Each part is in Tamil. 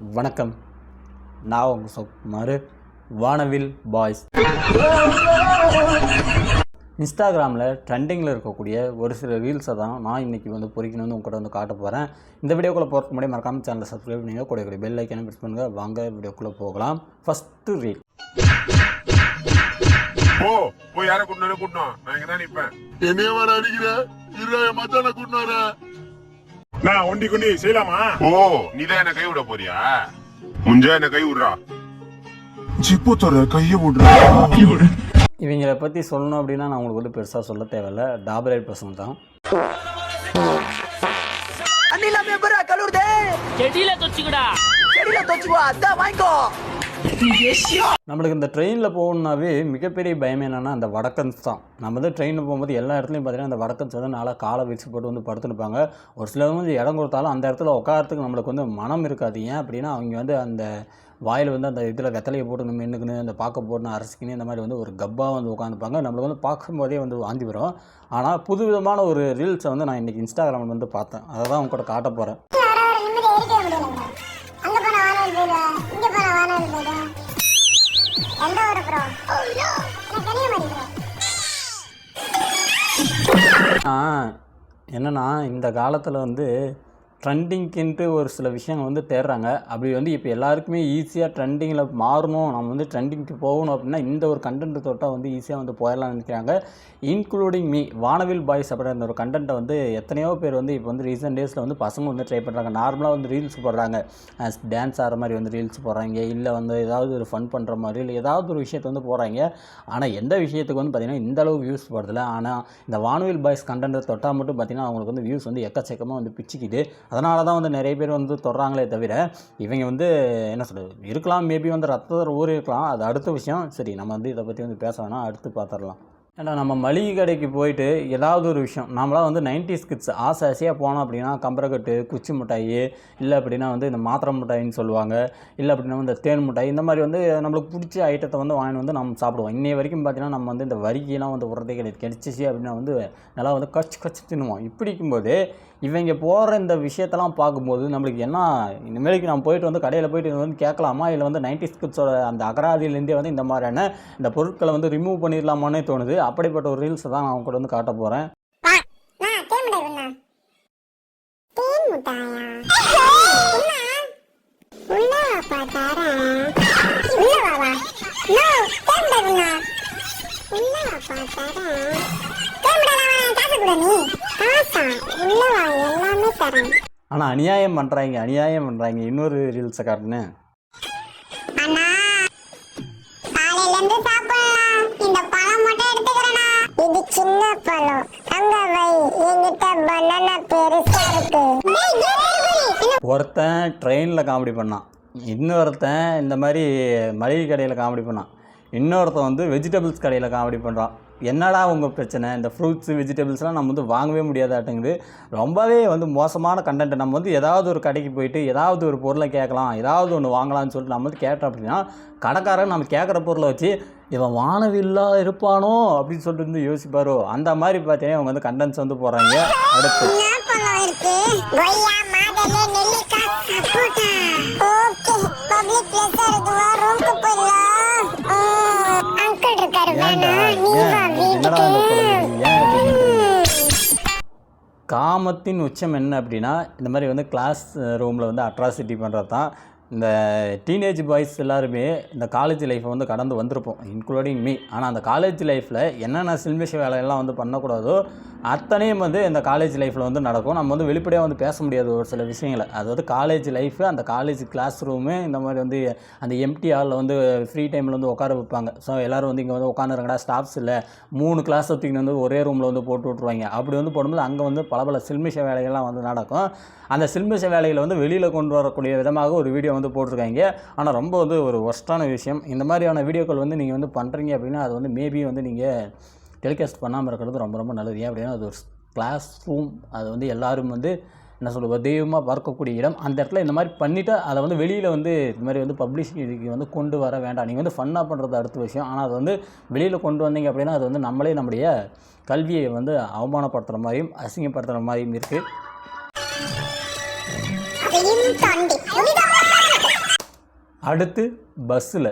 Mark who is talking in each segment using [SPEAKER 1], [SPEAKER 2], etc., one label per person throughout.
[SPEAKER 1] வணக்கம். நான் உங்கள் சொக்குமார் வானவில் பாய்ஸ். இன்ஸ்டாகிராமில் ட்ரெண்டிங்கில் இருக்கக்கூடிய ஒரு சில ரீல்ஸை தான் நான் இன்றைக்கி வந்து பொறிக்கணும் வந்து உங்கள்கிட்ட வந்து காட்ட போகிறேன் இந்த வீடியோக்குள்ளே போகிறதுக்கு முன்னாடி மறக்காம சேனலை சப்ஸ்கிரைப் பண்ணிங்க கூட கூட பெல் ஐக்கனை ப்ரெஸ் பண்ணுங்கள் வாங்க வீடியோக்குள்ளே போகலாம். ஃபஸ்ட்டு ரீல்
[SPEAKER 2] ஓ போய் யாரை கூட்டினாலும் கூட்டினோம் நான் இங்கே தான் நிற்பேன்
[SPEAKER 3] என்னையே வர அடிக்கிற இருபது மச்சான கூட்டினார
[SPEAKER 2] நான் ஒண்டி கொண்டி செய்யலாமா? ஓ நீ தான் என்ன கை விட போறியா? முஞ்சா என்ன கை விடுறா.
[SPEAKER 3] ஜிப்பு தர கைய விடுறா.
[SPEAKER 1] இவங்களை பற்றி சொல்லணும் அப்படின்னா நான் உங்களுக்கு வந்து பெருசாக சொல்ல தேவையில்ல. டாபரேட் பர்சன் தான்.
[SPEAKER 4] அண்ணில மெம்பரா கலூர்தே
[SPEAKER 5] செடியில தொச்சுக்கடா.
[SPEAKER 4] செடியில தொச்சுக்கோ அதான் வாங்கிக்கோ.
[SPEAKER 1] நம்மளுக்கு இந்த ட்ரெயினில் போகணுன்னாவே மிகப்பெரிய பயம் என்னென்னா அந்த வடக்கன்ஸ் தான். நம்ம வந்து ட்ரெயினில் போகும்போது எல்லா இடத்துலையும் பார்த்தீங்கன்னா அந்த வடக்கன்ஸ் வந்து நல்லா காலை விரிச்சு போட்டு வந்து படுத்துருப்பாங்க. ஒரு சிலர் வந்து இடம் கொடுத்தாலும் அந்த இடத்துல உட்காரத்துக்கு நம்மளுக்கு வந்து மனம் இருக்காது. ஏன் அப்படின்னா அவங்க வந்து அந்த வாயில் வந்து அந்த இதில் வெத்தலையை போட்டு நம்ம மென்னுக்குன்னு அந்த பார்க்க போட்டு அரைச்சிக்கின்னு இந்த மாதிரி வந்து ஒரு கப்பாக வந்து உட்காந்துப்பாங்க நம்மளுக்கு வந்து பார்க்கும்போதே வந்து வாந்தி வரும். ஆனால் புது விதமான ஒரு ரீல்ஸை வந்து நான் இன்றைக்கி இன்ஸ்டாகிராமில் வந்து பார்த்தேன். அதை தான் உங்க கூட காட்ட போகிறேன்
[SPEAKER 6] எந்த ஊரு ப்ரோ கன்னியாகுமரி ப்ரோ
[SPEAKER 1] என்னன்னா இந்த காலத்தில் வந்து ட்ரெண்டிங்க்குன்ட்டு ஒரு சில விஷயங்கள் வந்து தேடுறாங்க. அப்படி வந்து இப்போ எல்லாருக்குமே ஈஸியாக ட்ரெண்டிங்கில் மாறணும். நம்ம வந்து ட்ரெண்டிங்க்கு போகணும் அப்படின்னா இந்த ஒரு கண்டென்ட் தொட்டால் வந்து ஈஸியாக வந்து போயிடலாம்னு நினைக்கிறாங்க. இன்க்ளூடிங் மீ வானவில் பாய்ஸ் அப்படின்ற ஒரு கண்டென்ட்டை வந்து எத்தனையோ பேர் வந்து இப்போ வந்து ரீசெண்ட் டேஸில் வந்து பசங்க வந்து ட்ரை பண்ணுறாங்க நார்மலாக வந்து ரீல்ஸ் போடுறாங்க. டான்ஸ் ஆடுற மாதிரி வந்து ரீல்ஸ் போடுறாங்க. இல்லை வந்து ஏதாவது ஒரு ஃபன் பண்ணுற மாதிரி இல்லை ஏதாவது ஒரு விஷயத்தை வந்து போகிறாங்க ஆனால் எந்த விஷயத்துக்கு வந்து பார்த்திங்கன்னா இந்த அளவுக்கு வியூஸ் போடுறதில்ல. ஆனால் இந்த வானவில் பாய்ஸ் கண்டென்ட்டை தொட்டால் மட்டும் பார்த்திங்கன்னா அவங்களுக்கு வந்து வியூஸ் வந்து எக்கச்சக்கமாக வந்து பிச்சுக்குது. அதனால தான் வந்து நிறைய பேர் வந்து தொடுறாங்களே தவிர இவங்க வந்து என்ன சொல்கிறது இருக்கலாம் மேபி வந்து ரத்தத்தில் ஊறி இருக்கலாம். அது அடுத்த விஷயம். சரி நம்ம வந்து இதை பற்றி வந்து பேச வேணாம். அடுத்து பார்த்துடலாம் ஏன்னா நம்ம மளிகை கடைக்கு போயிட்டு ஏதாவது ஒரு விஷயம் நம்மளாம் வந்து 90s கிட்ஸ் ஆசை ஆசையாக போனோம் அப்படின்னா கம்பரக்கட்டு குச்சி மிட்டாயி இல்லை அப்படின்னா வந்து இந்த மாத்திரை மிட்டாயின்னு சொல்லுவாங்க இல்லை அப்படின்னா இந்த தேன் மிட்டாய் இந்த மாதிரி வந்து நம்மளுக்கு பிடிச்ச ஐட்டத்தை வந்து வாங்கிட்டு வந்து நம்ம சாப்பிடுவோம். இன்னைய வரைக்கும் பார்த்தீங்கன்னா நம்ம வந்து இந்த வரிக்கையெல்லாம் வந்து உரத்தை கிடையாது கிடைச்சிச்சு அப்படின்னா வந்து நல்லா வந்து கச்சு கச்சு தின்னுவோம். இப்படி இருக்கும்போது இவங்க போகிற இந்த விஷயத்தெல்லாம் பார்க்கும்போது நம்மளுக்கு என்ன இனிமேலுக்கு நம்ம போயிட்டு வந்து கடையில் போயிட்டு வந்து கேட்கலாமா? இல்லை வந்து நைன்டி ஸ்கிட்ஸோட அந்த அகராதியிலேருந்தே வந்து இந்த மாதிரியான இந்த பொருட்களை வந்து ரிமூவ் பண்ணிடலாமான்னே தோணுது. அப்படிப்பட்ட ஒரு ரீல்ஸை தான் நான் அவங்க கூட வந்து காட்ட போகிறேன்
[SPEAKER 6] வா
[SPEAKER 1] ஆனால் அநியாயம் பண்ணுறாங்க அநியாயம் பண்ணுறாங்க இன்னொரு ரீல்ஸை காட்டுனேன்
[SPEAKER 6] சின்ன பழம். அங்க வை என்கிட்ட பனானா பெருசா இருக்கு.
[SPEAKER 1] ஒருத்தன் ட்ரெயினில் காமெடி பண்ணான். இன்னொருத்தன் இந்த மாதிரி மளிகை கடையில் காமெடி பண்ணான். இன்னொருத்தன் வந்து வெஜிடபிள்ஸ் கடையில் காமெடி பண்ணுறான் என்னடா உங்கள் பிரச்சனை? இந்த ஃப்ரூட்ஸ் வெஜிடபிள்ஸ்லாம் நம்ம வந்து வாங்கவே முடியாதாட்டுங்குது. ரொம்பவே வந்து மோசமான கண்டென்ட் நம்ம வந்து ஏதாவது ஒரு கடைக்கு போயிட்டு ஏதாவது ஒரு பொருளை கேட்கலாம் ஏதாவது ஒன்று வாங்கலாம்னு சொல்லிட்டு நம்ம வந்து கேட்டோம் அப்படின்னா கடைக்காரன் நம்ம கேட்குற பொருளை வச்சு இவன் வானவில்லா இருப்பானோ? அப்படின்னு சொல்லிட்டு வந்து யோசிப்பாரோ? அந்த மாதிரி பார்த்தீங்கன்னா அவங்க வந்து கண்டென்ட்ஸ் வந்து போகிறாங்க அடுத்து.
[SPEAKER 6] என்ன ஓகே
[SPEAKER 1] காமத்தின் உச்சம் என்ன அப்படின்னா இந்த மாதிரி வந்து கிளாஸ் ரூமில் வந்து அட்ராசிட்டி பண்ணுறது தான் இந்த டீனேஜ் பாய்ஸ் எல்லாருமே இந்த காலேஜ் லைஃப்பை வந்து கடந்து வந்திருப்போம் இன்க்ளூடிங் மீ ஆனால் அந்த காலேஜ் லைஃப்பில் என்னென்ன சில்மிஷ வேலையெல்லாம் வந்து பண்ணக்கூடாதோ அத்தனையும் வந்து இந்த காலேஜ் லைஃப்பில் வந்து நடக்கும். நம்ம வந்து வெளிப்படையாக வந்து பேச முடியாது ஒரு சில விஷயங்களை. அதாவது காலேஜ் லைஃபு அந்த காலேஜ் கிளாஸ் ரூமு இந்த மாதிரி வந்து அந்த எம்டி ஹாலில் வந்து ஃப்ரீ டைமில் வந்து உட்கார வைப்பாங்க. ஸோ எல்லோரும் வந்து இங்கே வந்து உட்காந்துருங்கடா ஸ்டாஃப்ஸ் இல்லை. மூணு கிளாஸ் தூக்கின்னு வந்து ஒரே ரூமில் வந்து போட்டு விட்ருவாங்க அப்படி வந்து போடும்போது அங்கே வந்து பல பல சில்மிஷ வேலைகள்லாம் வந்து நடக்கும். அந்த சில்மிஷ வேலைகளை வந்து வெளியில் கொண்டு வரக்கூடிய விதமாக ஒரு வீடியோ வந்து போட்டிருக்காங்க. ஆனால் ரொம்ப வந்து ஒரு ஒஸ்ட்டான விஷயம். இந்த மாதிரியான வீடியோக்கள் வந்து நீங்கள் வந்து பண்ணுறீங்க அப்படின்னா அது வந்து மேபி வந்து நீங்கள் டெலிகாஸ்ட் பண்ணாமல் இருக்கிறது ரொம்ப ரொம்ப நல்லது. ஏன் அப்படின்னா அது ஒரு கிளாஸ் ரூம் அது வந்து எல்லோரும் வந்து என்ன சொல்லுவோம் தெய்வமாக பார்க்கக்கூடிய இடம். அந்த இடத்துல இந்த மாதிரி பண்ணிவிட்டு அதை வந்து வெளியில் வந்து இந்த மாதிரி வந்து பப்ளிசிட்டிக்கு வந்து கொண்டு வர வேண்டாம். நீங்கள் வந்து ஃபன்னாக பண்ணுறது அடுத்த விஷயம். ஆனால் அது வந்து வெளியில் கொண்டு வந்தீங்க அப்படின்னா அது வந்து நம்மளே நம்முடைய கல்வியை வந்து அவமானப்படுத்துகிற மாதிரியும் அசிங்கப்படுத்துகிற மாதிரியும் இருக்குது அடுத்து பஸ்ஸில்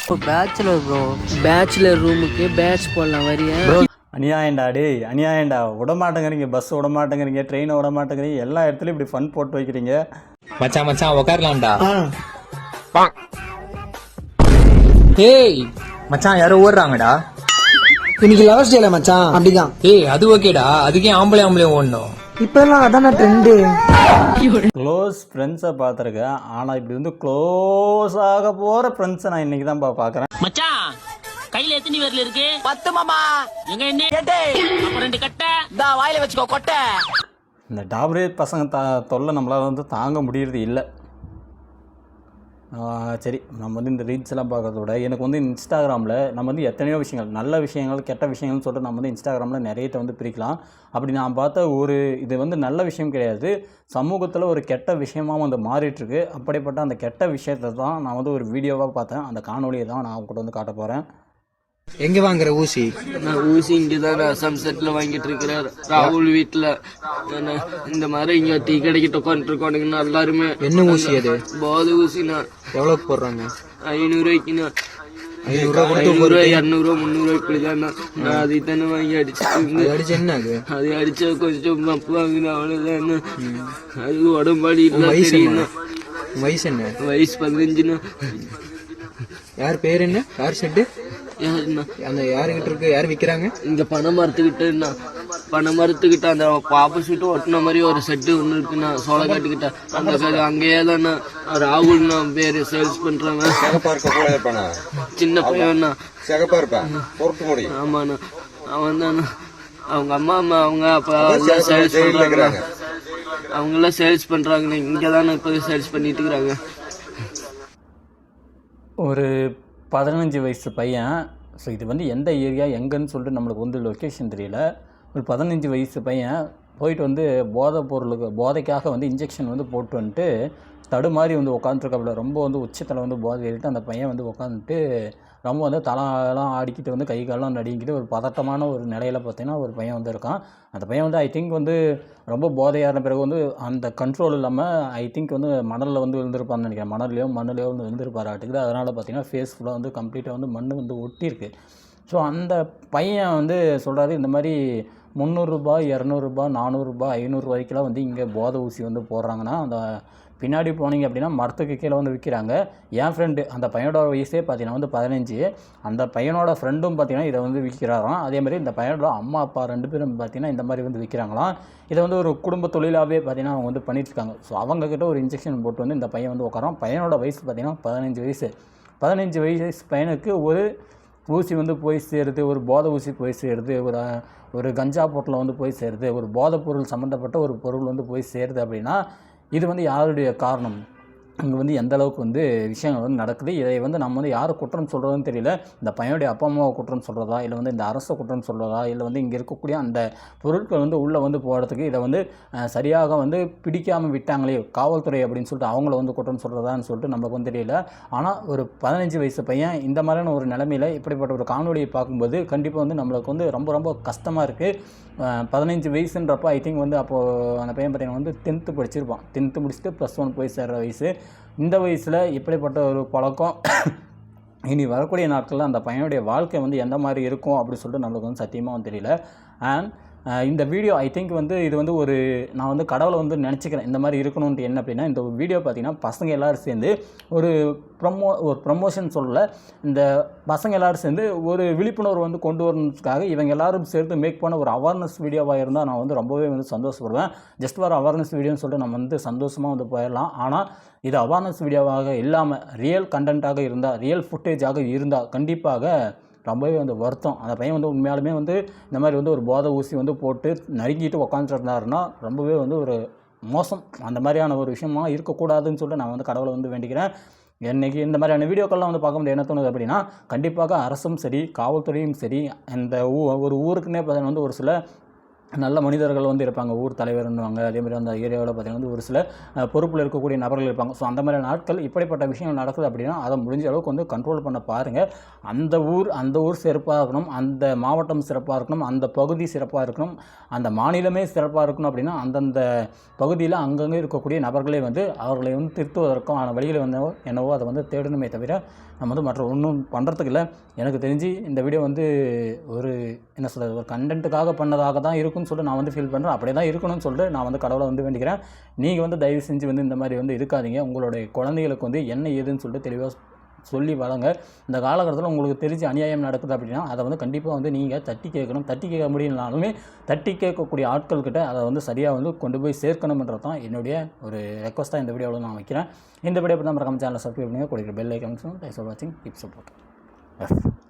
[SPEAKER 5] இப்போ பேச்சுலர் ப்ரோ பேச்சுலர் ரூமுக்கு பேட்ச் போடலாம் வரியா?
[SPEAKER 1] அநியாயண்டா டேய் அநியாயண்டா விடமாட்டேங்கிறீங்க பஸ் விடமாட்டேங்கிறீங்க ட்ரெயினை விடமாட்டேங்கிறீங்க எல்லா இடத்துலையும் இப்படி ஃபன் போட்டு வைக்கிறீங்க.
[SPEAKER 7] மச்சான் மச்சான் உக்காரலாம்டா. ஏய் மச்சான் யாரோ ஓடுறாங்கடா.
[SPEAKER 5] இன்னைக்கு லாஸ்ட் டேல மச்சான். அப்படிதான்.
[SPEAKER 7] ஏய் அது ஓகேடா அதுக்கே ஆம்பளை ஆம்பளை ஓடணும்.
[SPEAKER 5] இப்ப எல்லாம் அதான ட்ரெண்டு
[SPEAKER 1] க்ளோஸ் ஃப்ரெண்ட்ஸை பார்த்துருக்கேன். ஆனால் இப்படி வந்து க்ளோஸ் ஆக போகிற ஃப்ரெண்ட்ஸை நான் இன்றைக்கி தான் பார்க்குறேன்.
[SPEAKER 8] மச்சான் கையில எத்தனை விரல் இருக்கு?
[SPEAKER 4] பத்து மாமா.
[SPEAKER 8] எங்க என்ன? ரெண்டு கட்டை.
[SPEAKER 4] இந்த வாயில வச்சுக்கோ கொட்டை.
[SPEAKER 1] இந்த டாப்ரேட் பசங்க த தொல்லை நம்மளால் வந்து தாங்க முடியறது இல்லை. சரி நம்ம வந்து இந்த ரீல்ஸ் எல்லாம் பார்க்கறத விட எனக்கு வந்து இன்ஸ்டாகிராமில் நம்ம வந்து எத்தனையோ விஷயங்கள் நல்ல விஷயங்கள் கெட்ட விஷயங்கள்னு சொல்லிட்டு நம்ம வந்து இன்ஸ்டாகிராமில் நிறையத்தை வந்து பிரிக்கலாம். அப்படி நான் பார்த்த ஒரு இது வந்து நல்ல விஷயம் கிடையாது. சமூகத்தில் ஒரு கெட்ட விஷயமாக வந்து மாறிட்டுருக்கு. அப்படிப்பட்ட அந்த கெட்ட விஷயத்தை தான் நான் வந்து ஒரு வீடியோவாக பார்த்தேன். அந்த காணொலியை தான் நான் கூட வந்து காட்ட போகிறேன்
[SPEAKER 7] எங்க வாங்குற ஊசி?
[SPEAKER 5] நான் ஊசி இங்கதான் அசாம் செட்ல வாங்கிட்டு இருக்கிறேன். ராகுல் வீட்டுல இந்த மாதிரி இங்க டீ கடைக்கிட்ட உட்காந்துட்டு இருக்கோனுங்கண்ணா எல்லாருமே.
[SPEAKER 7] என்ன ஊசி அது?
[SPEAKER 5] போதை ஊசிண்ணா.
[SPEAKER 7] எவ்வளவு போடுறாங்க?
[SPEAKER 5] ஐநூறு ரூபாய்க்குண்ணா
[SPEAKER 7] ஐநூறு ரூபா கொடுத்து
[SPEAKER 5] ஐநூறு ரூபாய் இரநூறுவா முந்நூறு ரூபாய்க்குள்ளதாண்ணா நான் அதை தானே வாங்கி அடிச்சுட்டு
[SPEAKER 7] அடிச்சு என்ன அது?
[SPEAKER 5] அடிச்சா கொஞ்சம் மப்பு வாங்கினா அவ்வளவுதான் அது உடம்பாடி இல்ல
[SPEAKER 7] வயசு என்ன? வயசு
[SPEAKER 5] பதினஞ்சுண்ணா.
[SPEAKER 7] யார் பேர் என்ன? யார் செட்டு? அந்த யாருகிட்ட இருக்கு? யார் விக்கிறாங்க?
[SPEAKER 5] இந்த பனை மரத்துக்கிட்ட பனை மரத்துக்கிட்ட அந்த ஆப்போசிட் ஒட்டின மாதிரி ஒரு செட்டு ஒன்று இருக்குண்ணா சோளக்காட்டுக்கிட்ட அந்த அங்கேயே தானே ராகுல்ண்ணா பேரு சேல்ஸ் பண்றாங்க சின்ன பையன்ண்ணா
[SPEAKER 3] சிகப்பா இருப்பேன்.
[SPEAKER 5] ஆமாண்ணா. அவன் தானே அவங்க அம்மா அம்மா அவங்க அப்பா சேல்ஸ் பண்றாங்க. அவங்க எல்லாம் சேல்ஸ் பண்றாங்கண்ணா. இங்க தானே இப்போ சேல்ஸ் பண்ணிட்டு இருக்கிறாங்க.
[SPEAKER 1] ஒரு பதினஞ்சு வயசு பையன். ஸோ இது வந்து எந்த ஏரியா எங்கேன்னு சொல்லிட்டு நம்மளுக்கு வந்து லொக்கேஷன் தெரியல. ஒரு பதினஞ்சு வயசு பையன் போயிட்டு வந்து போதை பொருளுக்கு போதைக்காக வந்து இன்ஜெக்ஷன் வந்து போட்டு வந்துட்டு தடுமாறி வந்து உட்காந்துருக்காப்புல ரொம்ப வந்து உச்சத்தில் வந்து போதை ஏறிட்டு அந்த பையன் வந்து உட்காந்துட்டு ரொம்ப வந்து தலைலாம் ஆடிக்கிட்டு வந்து கை காலெல்லாம் நடுங்கிட்டு ஒரு பதட்டமான ஒரு நிலையில் பார்த்தீங்கன்னா ஒரு பையன் வந்து இருக்கான். அந்த பையன் வந்து ஐ திங்க் வந்து ரொம்ப போதையாறின பிறகு வந்து அந்த கண்ட்ரோல் இல்லாமல் ஐ திங்க் வந்து மணலில் வந்து விழுந்திருப்பான்னு நினைக்கிறேன். மணல்லையோ மண்ணிலையோ வந்து விழுந்திருப்பாராட்டுக்குது அதனால் பார்த்தீங்கன்னா ஃபேஸ் ஃபுல்லாக வந்து கம்ப்ளீட்டாக வந்து மண் வந்து ஒட்டியிருக்கு. ஸோ அந்த பையன் வந்து சொல்கிறாரு இந்த மாதிரி முந்நூறுரூபா இரநூறுபா நானூறுரூபா ஐநூறுரூவாய்க்கெலாம் வந்து இங்கே போதை ஊசி வந்து போடுறாங்கன்னா அந்த பின்னாடி போனீங்க அப்படின்னா மரத்துக்கு கீழே வந்து விற்கிறாங்க என் ஃப்ரெண்டு அந்த பையனோட வயசே பார்த்தீங்கன்னா வந்து பதினஞ்சு. அந்த பையனோட ஃப்ரெண்டும் பார்த்தீங்கன்னா இதை வந்து விற்கிறாராம் அதே மாதிரி இந்த பையனோட அம்மா அப்பா ரெண்டு பேரும் பார்த்தீங்கன்னா இந்த மாதிரி வந்து விற்கிறாங்களாம் இதை வந்து ஒரு குடும்ப தொழிலாகவே பார்த்தீங்கன்னா அவங்க வந்து பண்ணிட்டு இருக்காங்க ஸோ அவங்கக்கிட்ட ஒரு இன்ஜெக்ஷன் போட்டு வந்து இந்த பையன் வந்து உட்காரான் பையனோட வயசு பார்த்தீங்கன்னா பதினஞ்சு வயசு. பதினஞ்சு வயசு பையனுக்கு ஒரு ஊசி வந்து போய் சேருது ஒரு போதை ஊசி போய் சேருது ஒரு ஒரு கஞ்சா பொருளில் வந்து போய் சேருது ஒரு போதைப் பொருள் சம்மந்தப்பட்ட ஒரு பொருள் வந்து போய் சேருது அப்படின்னா இது வந்து யாருடைய காரணம்? அங்கே வந்து எந்த அளவுக்கு வந்து விஷயங்கள் வந்து நடக்குது இதை வந்து நம்ம வந்து யார் குற்றம் சொல்கிறதுன்னு தெரியல. இந்த பையனுடைய அப்பா அம்மாவை குற்றம் சொல்கிறதா இல்லை வந்து இந்த அரசை குற்றம் சொல்கிறதா இல்லை வந்து இங்கே இருக்கக்கூடிய அந்த பொருட்கள் வந்து உள்ளே வந்து போகிறதுக்கு இதை வந்து சரியாக வந்து பிடிக்காமல் விட்டாங்களே காவல்துறை அப்படின்னு சொல்லிட்டு அவங்கள வந்து குற்றம் சொல்கிறதான்னு சொல்லிட்டு நமக்கு வந்து தெரியல. ஆனால் ஒரு பதினஞ்சு வயசு பையன் இந்த மாதிரியான ஒரு நிலமையில் இப்படிப்பட்ட ஒரு காணொலியை பார்க்கும்போது கண்டிப்பாக வந்து நம்மளுக்கு வந்து ரொம்ப ரொம்ப கஷ்டமாக இருக்குது பதினஞ்சு வயசுன்றப்போ ஐ திங்க் வந்து அப்போது அந்த பையன் பார்த்தீங்கன்னா வந்து டென்த்து படிச்சிருப்பான். டென்த்து முடிச்சுட்டு ப்ளஸ் ஒன் போய் சேர்கிற வயசு. இந்த வயசில் இப்படிப்பட்ட ஒரு பழக்கம் இனி வரக்கூடிய நாட்களில் அந்த பையனுடைய வாழ்க்கை வந்து எந்த மாதிரி இருக்கும் அப்படின்னு சொல்லிட்டு நம்மளுக்கு வந்து சத்தியமாக வந்து தெரியல. அண்ட் இந்த வீடியோ ஐ திங்க் வந்து இது வந்து ஒரு நான் வந்து கடவுளை வந்து நினச்சிக்கிறேன். இந்த மாதிரி இருக்கணும்ன்ட்டு என்ன அப்படின்னா இந்த வீடியோ பார்த்தீங்கன்னா பசங்க எல்லாரும் சேர்ந்து ஒரு ப்ரமோ ஒரு ப்ரமோஷன் சொல்லல இந்த பசங்க எல்லோரும் சேர்ந்து ஒரு விழிப்புணர்வு வந்து கொண்டு வரணுக்காக இவங்க எல்லாரும் சேர்த்து மேக் பண்ண ஒரு அவேர்னஸ் வீடியோவாக இருந்தால் நான் வந்து ரொம்பவே வந்து சந்தோஷப்படுவேன். ஜஸ்ட் ஒரு அவேர்னஸ் வீடியோன்னு சொல்லிட்டு நம்ம வந்து சந்தோஷமாக வந்து போயிடலாம். ஆனால் இது அவேர்னஸ் வீடியோவாக இல்லாமல் ரியல் கண்டென்ட்டாக இருந்தால் ரியல் ஃபுட்டேஜாக இருந்தால் கண்டிப்பாக ரொம்பவே வந்து வருத்தம். அந்த பையன் வந்து உண்மையாலுமே வந்து இந்த மாதிரி வந்து ஒரு போதை ஊசி வந்து போட்டு நறுங்கிட்டு உக்காந்துட்டு இருந்தாருன்னா ரொம்பவே வந்து ஒரு மோசம். அந்த மாதிரியான ஒரு விஷயமா இருக்கக்கூடாதுன்னு சொல்லிட்டு நான் வந்து கடவுளை வந்து வேண்டிக்கிறேன். என்னைக்கு இந்த மாதிரியான வீடியோக்கள்லாம் வந்து பார்க்கும்போது என்ன தோணுது அப்படின்னா கண்டிப்பாக அரசும் சரி காவல்துறையும் சரி இந்த ஊ ஒரு ஊருக்குன்னே பார்த்தீங்கன்னா வந்து ஒரு சில நல்ல மனிதர்கள் வந்து இருப்பாங்க. ஊர் தலைவர்னுவாங்க அதே மாதிரி அந்த ஏரியாவில் பார்த்திங்கன்னா வந்து ஒரு சில பொறுப்பில் இருக்கக்கூடிய நபர்கள் இருப்பாங்க. ஸோ அந்த மாதிரி நாட்கள் இப்படிப்பட்ட விஷயங்கள் நடக்குது அப்படின்னா அதை முடிஞ்ச அளவுக்கு வந்து கண்ட்ரோல் பண்ண பாருங்கள் அந்த ஊர் அந்த ஊர் சிறப்பாக இருக்கணும். அந்த மாவட்டம் சிறப்பாக இருக்கணும். அந்த பகுதி சிறப்பாக இருக்கணும். அந்த மாநிலமே சிறப்பாக இருக்கணும் அப்படின்னா அந்தந்த பகுதியில் அங்கங்கே இருக்கக்கூடிய நபர்களே வந்து அவர்களை வந்து திருத்துவதற்கும் ஆன வழியில் வந்து என்னவோ அதை வந்து தேடணுமே தவிர நம்ம வந்து மற்ற ஒன்றும் பண்ணுறதுக்கு இல்லை. எனக்கு தெரிஞ்சு இந்த வீடியோ வந்து ஒரு என்ன சொல்கிறது ஒரு கண்டென்ட்டுக்காக பண்ணதாக தான் இருக்கும். இருக்கும்னு சொல்லிட்டு நான் வந்து ஃபீல் பண்ணுறேன் அப்படியே தான் இருக்கணும்னு சொல்லிட்டு நான் வந்து கடவுளை வந்து வேண்டிக்கிறேன். நீங்கள் வந்து தயவு செஞ்சு வந்து இந்த மாதிரி வந்து இருக்காதீங்க. உங்களுடைய குழந்தைகளுக்கு வந்து என்ன ஏதுன்னு சொல்லிட்டு தெளிவாக சொல்லி வளங்க. இந்த காலகட்டத்தில் உங்களுக்கு தெரிஞ்சு அநியாயம் நடக்குது அப்படின்னா அதை வந்து கண்டிப்பாக வந்து நீங்கள் தட்டி கேட்கணும். தட்டி கேட்க முடியலனாலுமே தட்டி கேட்கக்கூடிய ஆட்கள்கிட்ட அதை வந்து சரியாக வந்து கொண்டு போய் சேர்க்கணுன்றது தான் என்னுடைய ஒரு ரெக்வஸ்ட்டாக இந்த வீடியோவில் நான் வைக்கிறேன். இந்த வீடியோ பற்றி தான் மறக்காம சேனலை சப்ஸ்கிரைப் பண்ணுங்கள் கொடுக்குற பெல் ஐக்கன்ஸும் தேங்க்ஸ் ஃபார் வாட்சிங் கீப் சப்போர்ட் எஸ்